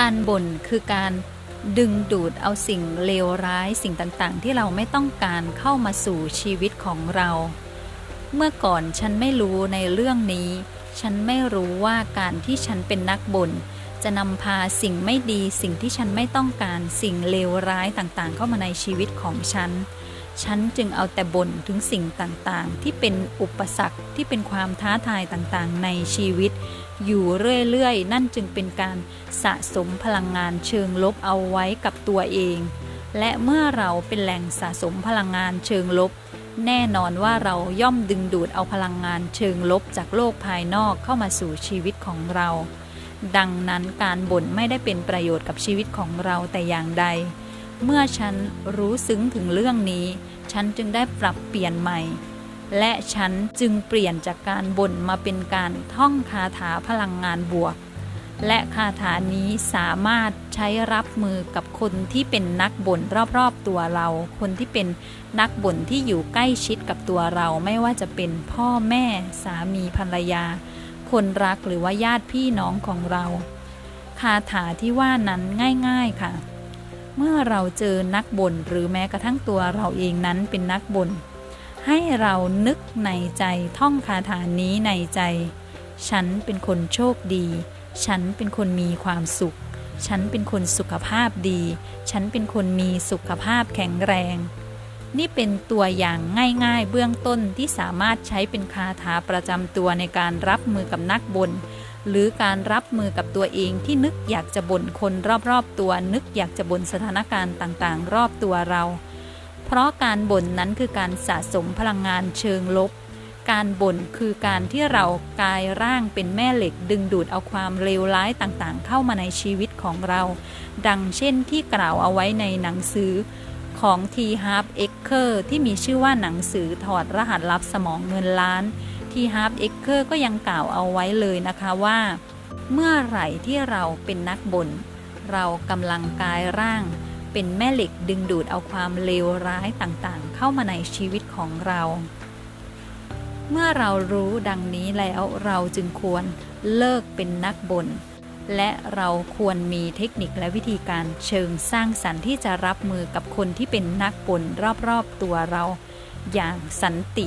การบ่นคือการดึงดูดเอาสิ่งเลวร้ายสิ่งต่างๆ ที่เราไม่ต้องการเข้ามาสู่ชีวิตของเรา เมื่อก่อนฉันไม่รู้ในเรื่องนี้ ฉันไม่รู้ว่าการที่ฉันเป็นนักบ่นจะนำพาสิ่งไม่ดีสิ่งที่ฉันไม่ต้องการสิ่งเลวร้ายต่างๆ เข้ามาในชีวิตของฉัน ฉันจึงเอาแต่บ่นถึงสิ่งต่างๆ ที่เป็นอุปสรรคที่เป็นความท้าทายต่างๆ ในชีวิต อยู่เรื่อยๆ นั่นจึงเป็นการสะสมพลังงานเชิงลบเอาไว้กับตัวเอง และเมื่อเราเป็นแหล่งสะสมพลังงานเชิงลบ แน่นอนว่าเราย่อมดึงดูดเอาพลังงานเชิงลบจากโลกภายนอกเข้ามาสู่ชีวิตของเรา ดังนั้นการบ่นไม่ได้เป็นประโยชน์กับชีวิตของเราแต่อย่างใด เมื่อฉันรู้ซึ้งถึงเรื่องนี้ ฉันจึงได้ปรับเปลี่ยนใหม่ และฉันจึงเปลี่ยนจากการบ่นมาเป็นการท่องคาถาพลังงานบวก และคาถานี้สามารถใช้รับมือกับคนที่เป็นนักบ่นรอบๆตัวเรา คนที่เป็นนักบ่นที่อยู่ใกล้ชิดกับตัวเราไม่ว่าจะเป็นพ่อแม่สามีภรรยา คนรักหรือว่าญาติพี่น้องของเรา คาถาที่ว่านั้นง่าย ๆค่ะ เมื่อเราเจอนักบ่นหรือแม้กระทั่งตัวเราเองนั้นเป็นนักบ่นให้เรานึกในใจท่องคาถานี้ในใจ ฉันเป็นคนโชคดี ฉันเป็นคนมีความสุข ฉันเป็นคนสุขภาพดี ฉันเป็นคนมีสุขภาพแข็งแรง นี่เป็นตัวอย่างง่ายๆ เบื้องต้นที่สามารถใช้เป็นคาถาประจำตัวในการรับมือกับนักบน่น หรือการรับมือกับตัวเองที่นึกอยากจะบ่นคนรอบๆตัว นึกอยากจะบ่นสถานการณ์ต่างๆ รอบตัวเรา เพราะการบ่นนั้นคือการสะสมพลังงานเชิงลบ การบ่นคือการที่เรากายร่างเป็นแม่เหล็กดึงดูดเอาความเลวร้ายต่างๆ เข้ามาในชีวิตของเรา ดังเช่นที่กล่าวเอาไว้ในหนังสือของ T Harp Ecker ที่มีชื่อว่าหนังสือถอดรหัสลับสมองเงินล้าน T Harp Ecker ก็ยังกล่าวเอาไว้เลยนะคะว่า เมื่อไหร่ที่เราเป็นนักบน่นเรากำลังกายร่าง เป็นแม่เหล็กดึงดูดเอาความเลวร้ายต่างๆ เข้ามาในชีวิตของเรา เมื่อเรารู้ดังนี้แล้วเราจึงควรเลิกเป็นนักบน่นและเราควรมีเทคนิคและวิธีการเชิงสร้างสรรค์ที่จะรับมือกับคนที่เป็นนักบ่นรอบๆตัวเรา อย่างสันติ